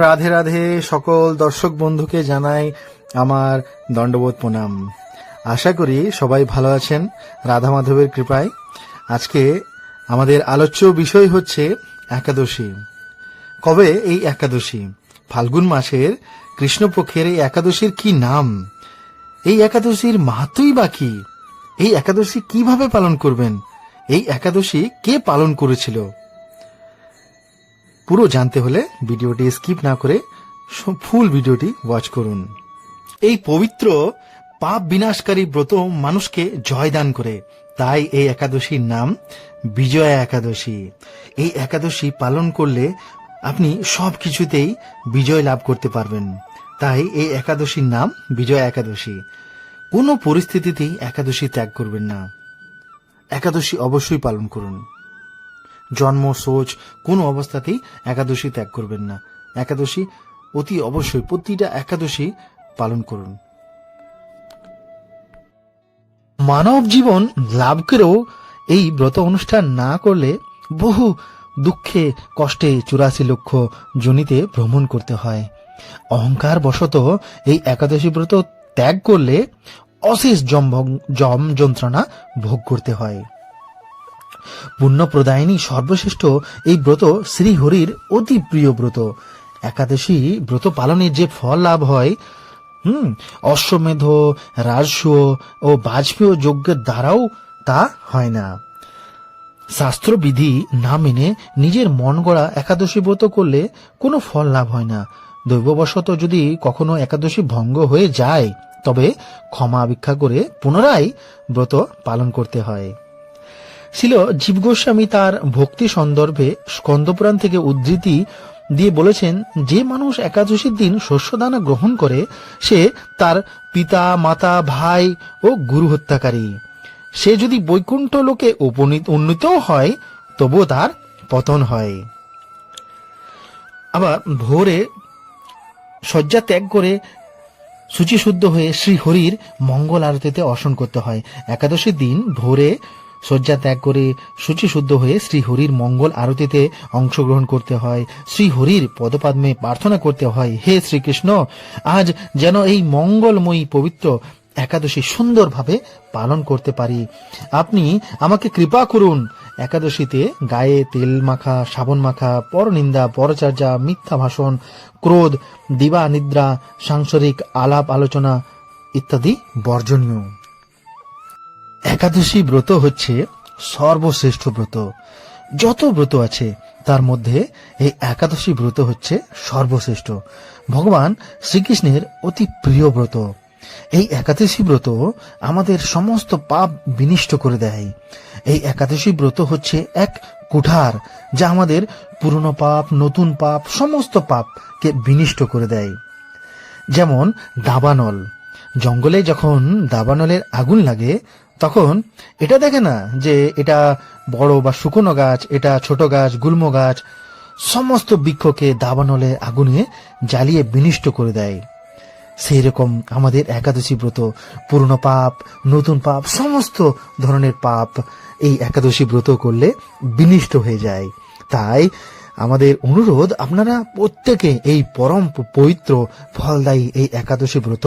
রাধে রাধে সকল দর্শক বন্ধুকে জানাই আমার দণ্ডবোধ প্রণাম। আশা করি সবাই ভালো আছেন, রাধা মাধবের কৃপায়। আজকে আমাদের আলোচ্য বিষয় হচ্ছে একাদশী। কবে এই একাদশী? ফাল্গুন মাসের কৃষ্ণপক্ষের এই একাদশীর কি নাম? এই একাদশীর মাহাত্মই বা কি? এই একাদশী কীভাবে পালন করবেন? এই একাদশী কে পালন করেছিল? পুরো জানতে হলে ভিডিওটি স্কিপ না করে ফুল ভিডিওটি ওয়াচ করুন। এই পবিত্র, পাপ বিনাশকারী ব্রত মানুষকে জয়দান করে। তাই এই একাদশীর নাম বিজয়া একাদশী। এই একাদশী পালন করলে আপনি সব কিছুতেই বিজয় লাভ করতে পারবেন। তাই এই একাদশীর নাম বিজয়া একাদশী। কোনো পরিস্থিতিতেই একাদশী ত্যাগ করবেন না। একাদশী অবশ্যই পালন করুন। জন্ম সোচ কোনো অবস্থাতেই একাদশী ত্যাগ করবেন না। একাদশী অতি অবশ্যই প্রতিটা একাদশী পালন করুন। মানব জীবন লাভ করেও এই ব্রত অনুষ্ঠান না করলে বহু দুঃখে, কষ্টে, চুরাশি লক্ষ জনিতে ভ্রমণ করতে হয়। অহংকার বশত এই একাদশী ব্রত ত্যাগ করলে অশেষ জম যন্ত্রণা ভোগ করতে হয়। পুণ্যপ্রদায়িনী সর্বশ্রেষ্ঠ এই ব্রত শ্রীহরির অতি প্রিয় ব্রত। একাদশী ব্রত পালনের যে ফল লাভ হয়, হুম, অশ্বমেধ, রাজস্ব ও বাজপেয় যজ্ঞের দ্বারাও তা হয় না। শাস্ত্রবিধি না মেনে নিজের মন গড়া একাদশী ব্রত করলে কোনো ফল লাভ হয় না। দৈববশত যদি কখনো একাদশী ভঙ্গ হয়ে যায়, তবে ক্ষমা ভিক্ষা করে পুনরায় ব্রত পালন করতে হয়। ছিল জীব গোস্বামী তার ভক্তি সন্দর্ভে স্কন্দপুরাণ থেকে উদ্ধৃতি দিয়ে বলেছেন, যে মানুষ একাদশীর দিন শস্যদানা গ্রহণ করে, সে তার পিতা, মাতা, ভাই ও গুরু হত্যাকারী। সে যদি বৈকুণ্ঠ লোকে উন্নীতও হয়, তবুও তার পতন হয়। আবার ভোরে শয্যা ত্যাগ করে শুচিশুদ্ধ হয়ে শ্রী হরির মঙ্গল আরতিতে অর্শন করতে হয়। একাদশীর দিন ভোরে শয্যা ত্যাগ করে শুচিশুদ্ধ হয়ে শ্রী হরির মঙ্গল আরতিতে অংশগ্রহণ করতে হয়। শ্রী হরির পদপাদ্মে প্রার্থনা করতে হয়, হে শ্রীকৃষ্ণ, আজ যেন এই মঙ্গলময়ী পবিত্র একাদশী সুন্দরভাবে পালন করতে পারি। আপনি আমাকে কৃপা করুন। একাদশীতে গায়ে তেল মাখা, সাবন মাখা, পরনিন্দা, পরচর্যা, মিথ্যা ভাষণ, ক্রোধ দিবা নিদ্রা সাংসারিক আলাপ আলোচনা ইত্যাদি বর্জনীয়। একাদশী ব্রত হচ্ছে সর্বশ্রেষ্ঠ ব্রত। যত ব্রত আছে, তার মধ্যে এই একাদশী ব্রত হচ্ছে সর্বশ্রেষ্ঠ। ভগবান শ্রীকৃষ্ণের অতি প্রিয় ব্রত। এই একাদশী ব্রত আমাদের সমস্ত পাপ বিনিষ্ট করে দেয়। এই একাদশী ব্রত হচ্ছে এক কুঠার, যা আমাদের পুরনো পাপ, নতুন পাপ, সমস্ত পাপকে বিনিষ্ট করে দেয়। যেমন দাবানল। জঙ্গলে যখন দাবানলের আগুন লাগে তখন এটা দেখে না যে এটা বড় বা শুকনো গাছ, এটা ছোট গাছ, গুল্ম গাছ, সমস্ত বৃক্ষকে দাবানলের আগুনে জ্বালিয়ে বিনিষ্ট করে দেয়। সেই রকম আমাদের একাদশী ব্রত, পুরনো পাপ, নতুন পাপ, সমস্ত ধরনের পাপ এই একাদশী ব্রত করলে বিনিষ্ট হয়ে যায়। তাই আমাদের অনুরোধ, আপনারা প্রত্যেকে এই পরম পবিত্র, ফলদায়ী এই একাদশী ব্রত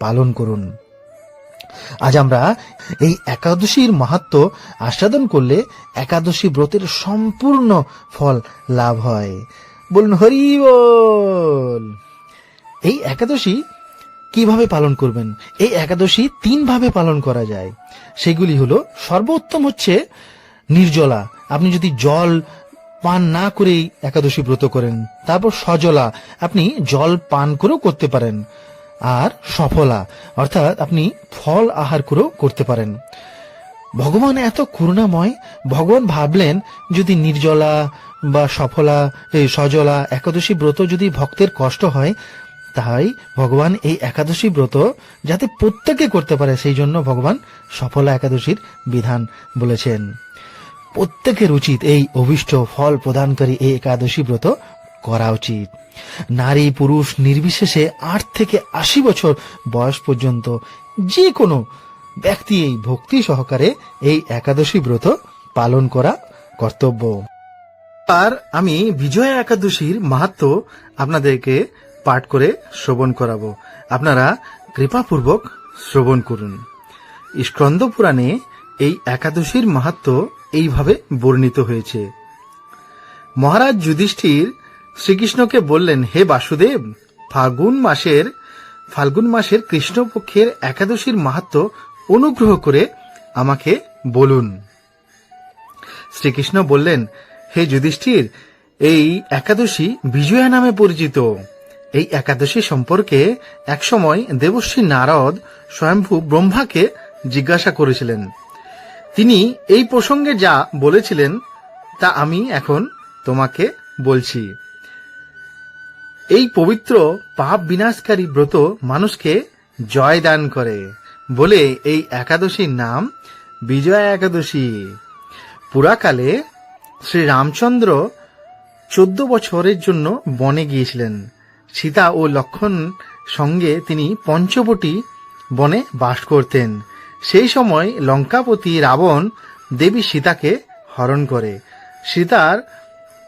পালন করুন। আজ আমরা এই একাদশীর মাহাত্ম আস্বাদন করলে একাদশী ব্রতের সম্পূর্ণ ফল লাভ হয়। বলুন, হরি বল! এই একাদশী কীভাবে পালন করবেন? এই একাদশী তিন ভাবে পালন করা যায়। সেগুলি হলো, সর্বোত্তম হচ্ছে নির্জলা। আপনি যদি জল পান না করেই একাদশী ব্রত করেন, তারপর সজলা। আপনি জল পান করেও করতে পারেন। আর সফলা, অর্থাৎ আপনি ফল আহার করেও করতে পারেন। ভগবান এত করুণাময়, ভগবান ভাবলেন যদি নির্জলা বা সফলা সজলা একাদশী ব্রত যদি ভক্তের কষ্ট হয়, তাই ভগবান এই একাদশী ব্রত যাতে প্রত্যেকে করতে পারে, সেই জন্য ভগবান সফলা একাদশীর বিধান বলেছেন। প্রত্যেকের উচিত এই অভিষ্ট ফল প্রদানকারী এই একাদশী ব্রত করা উচিত। নারী পুরুষ নির্বিশেষে আট থেকে আশি বছর বয়স পর্যন্ত যে কোনো ব্যক্তি এই ভক্তি সহকারে এই একাদশী ব্রত পালন করা কর্তব্য। আর আমি বিজয়া একাদশীর মাহাত্ম আপনাদেরকে পাঠ করে শ্রবণ করাবো। আপনারা কৃপাপূর্বক শ্রবণ করুন। স্কন্দ পুরাণে এই একাদশীর মাহাত্ম এইভাবে বর্ণিত হয়েছে। মহারাজ যুধিষ্ঠির শ্রীকৃষ্ণকে বললেন, হে বাসুদেব, ফাল্গুন মাসের ফাল্গুন মাসের কৃষ্ণপক্ষের একাদশীর মাহাত্ম অনুগ্রহ করে আমাকে বলুন। শ্রীকৃষ্ণ বললেন, হে যুধিষ্ঠির, এই একাদশী বিজয়া নামে পরিচিত। এই একাদশী সম্পর্কে একসময় দেবশ্রী নারদ স্বয়ম্ভু ব্রহ্মাকে জিজ্ঞাসা করেছিলেন। তিনি এই প্রসঙ্গে যা বলেছিলেন, তা আমি এখন তোমাকে বলছি। এই পবিত্র পাপ বিনাশকারী ব্রত মানুষকে জয় দান করে বলে এই একাদশীর নাম বিজয়া একাদশী। পুরাকালে শ্রী রামচন্দ্র চোদ্দ বছরের জন্য বনে গিয়েছিলেন। সীতা ও লক্ষণ সঙ্গে তিনি পঞ্চবটি বনে বাস করতেন। সেই সময় লঙ্কাপতি রাবণ দেবী সীতাকে হরণ করে। সীতার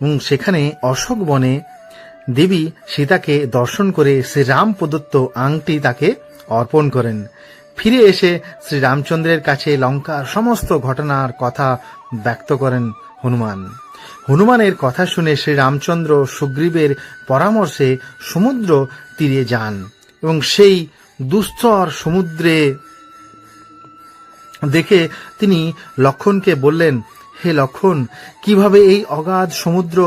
এবং সেখানে অশোক বনে দেবী সীতাকে দর্শন করে শ্রীরাম প্রদত্ত আংটি তাকে অর্পণ করেন। ফিরে এসে শ্রী রামচন্দ্রের কাছে লঙ্কার সমস্ত ঘটনার কথা ব্যক্ত করেন হনুমান। হনুমানের কথা শুনে শ্রী রামচন্দ্র সুগ্রীবের পরামর্শে সমুদ্র তীরে যান এবং সেই দুস্তর সমুদ্রে দেখে তিনি লক্ষণকে বললেন হে লক্ষণ, কীভাবে এই অগাধ সমুদ্র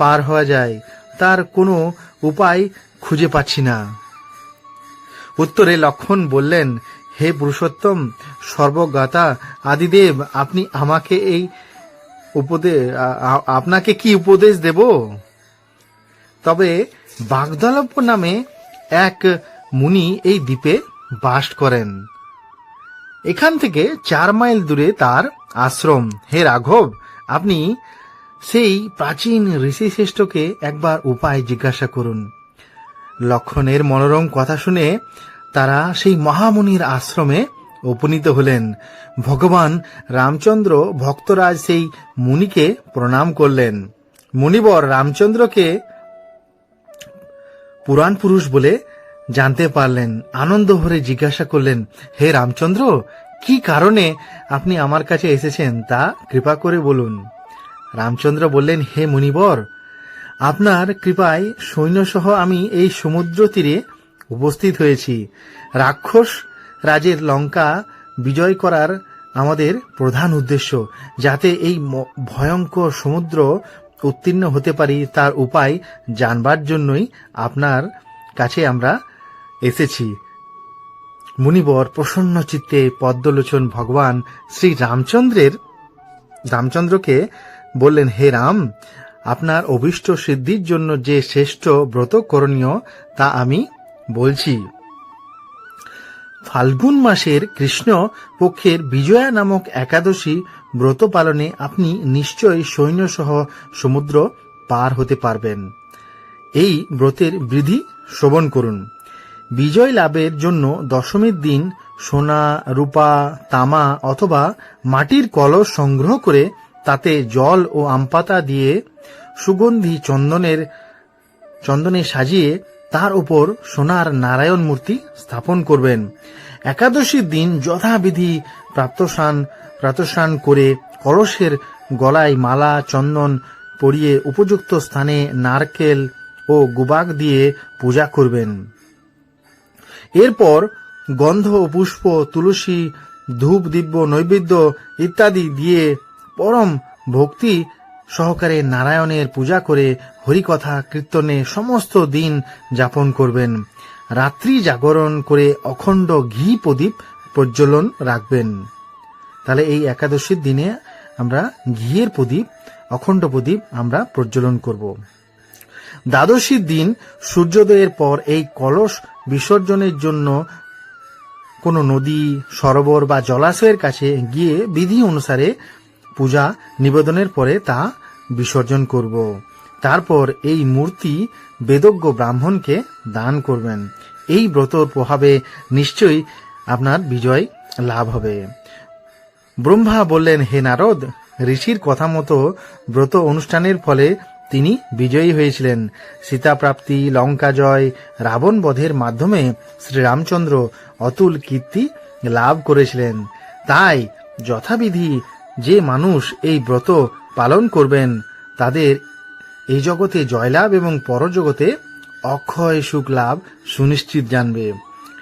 পার হওয়া যায়? তার কোনো উপায় খুঁজে পাচ্ছি না। উত্তরে লক্ষণ বললেন, হে পুরুষোত্তম সর্বজ্ঞাতা আদিদেব, আপনি আমাকে এই উপদেশ আপনাকে কি উপদেশ দেব? তবে বাগদলপ্য নামে এক মুনি এই দ্বীপে বাস করেন। এখান থেকে চার মাইল দূরে তার আশ্রম। হে রাঘব, আপনি সেই প্রাচীন ঋষিশ্রেষ্ঠকে একবার উপায় জিজ্ঞাসা করুন। লক্ষণের মনোরম কথা শুনে তারা সেই মহামুনির আশ্রমে উপনীত হলেন। ভগবান রামচন্দ্র ভক্তরাজ সেই মুনিকে প্রণাম করলেন। মুনিবর রামচন্দ্রকে পুরাণ পুরুষ বলে জানতে পারলেন। আনন্দ ভরে জিজ্ঞাসা করলেন, হে রামচন্দ্র কি কারণে আপনি আমার কাছে এসেছেন তা কৃপা করে বলুন। রামচন্দ্র বললেন, হে মুনিবর, আপনার কৃপায় সৈন্যসহ আমি এই সমুদ্র তীরে উপস্থিত হয়েছি। রাক্ষস রাজের লঙ্কা বিজয় করার আমাদের প্রধান উদ্দেশ্য, যাতে এই ভয়ঙ্কর সমুদ্র উত্তীর্ণ হতে পারি তার উপায় জানবার জন্যই আপনার কাছে আমরা এসেছি। মুনিবর প্রসন্ন চিত্তে পদ্মলোচন ভগবান শ্রী রামচন্দ্রের রামচন্দ্রকে বললেন, হে রাম, আপনার অভীষ্ট সিদ্ধির জন্য যে শ্রেষ্ঠ ব্রত করণীয় তা আমি বলছি। ফাল্গুন মাসের কৃষ্ণ পক্ষের বিজয়া নামক একাদশী ব্রত পালনে আপনি নিশ্চয়ই সৈন্যসহ সমুদ্র পার হতে পারবেন। এই ব্রতের বৃদ্ধি শ্রবণ করুন। বিজয় লাভের জন্য দশমীর দিন সোনা, রূপা, তামা অথবা মাটির কলস সংগ্রহ করে তাতে জল ও আমপাতা দিয়ে সুগন্ধি চন্দনের, চন্দনে সাজিয়ে তার উপর সোনার নারায়ণ মূর্তি স্থাপন করবেন। একাদশীর দিন যথাবিধি প্রাপ্তস্নান প্রাতস্নান করে কলসের গলায় মালা, চন্দন পরিয়ে উপযুক্ত স্থানে নারকেল ও গুবাক দিয়ে পূজা করবেন। এরপর গন্ধ, পুষ্প, তুলসী, ধূপ, দিব্য, নৈবেদ্য ইত্যাদি দিয়ে পরম ভক্তি সহকারে নারায়ণের পূজা করে হরিকথা, কীর্তনে সমস্ত দিন যাপন করবেন। রাত্রি জাগরণ করে অখণ্ড ঘি প্রদীপ প্রজ্বলন রাখবেন। তাহলে এই একাদশীর দিনে আমরা ঘিয়ের প্রদীপ, অখণ্ড প্রদীপ আমরা প্রজ্বলন করব। দ্বাদশীর দিন সূর্যোদয়ের পর এই কলস বিসর্জনের জন্য কোনো নদী, সরোবর বা জলাশয়ের কাছে গিয়ে বিধি অনুসারে পূজা নিবেদনের পরে তা বিসর্জন করব। তারপর এই মূর্তি বেদজ্ঞ ব্রাহ্মণকে দান করবেন। এই ব্রতর প্রভাবে নিশ্চয়ই আপনার বিজয় লাভ হবে। ব্রহ্মা বললেন, হে নারদ, ঋষির কথা মতো ব্রত অনুষ্ঠানের ফলে তিনি বিজয়ী হয়েছিলেন। সীতা প্রাপ্তি লঙ্কা জয় রাবণ বধের মাধ্যমে শ্রীরামচন্দ্র অতুল কীর্তি লাভ করেছিলেন। তাই যথাবিধি যে মানুষ এই ব্রত পালন করবেন, তাদের এই জগতে জয়লাভ এবং পরজগতে অক্ষয় সুখ লাভ সুনিশ্চিত জানবে।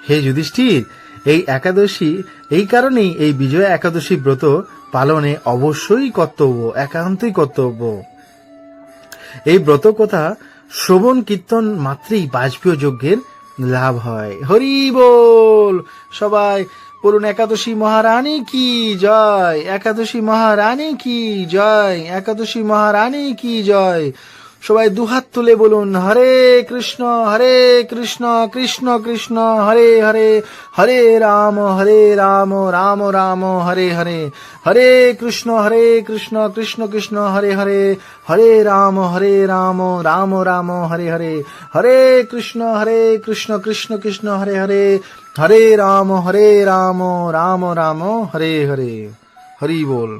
হে যুধিষ্ঠির, এই একাদশী, এই কারণেই এই বিজয়া একাদশী ব্রত পালনে অবশ্যই কর্তব্য, একান্তই কর্তব্য। এই ব্রত কথা শ্রবণ কীর্তন মাত্রেই বাজপেয় যজ্ঞের লাভ হয়। হরি বল! সবাই বলুন, একাদশী মহারানী কি জয়? একাদশী মহারানী কি জয়? একাদশী মহারানী কি জয়? সবাই দুহাত তুলে বলুন, হরে কৃষ্ণ হরে কৃষ্ণ কৃষ্ণ কৃষ্ণ, হরে হরে হরে রাম হরে রাম রাম রাম, হরে হরে হরে কৃষ্ণ হরে কৃষ্ণ কৃষ্ণ কৃষ্ণ, হরে হরে হরে রাম হরে রাম রাম রাম, হরে হরে হরে কৃষ্ণ হরে কৃষ্ণ কৃষ্ণ কৃষ্ণ, হরে হরে হরে রাম হরে রাম রাম রাম, হরে হরে, হরি বল।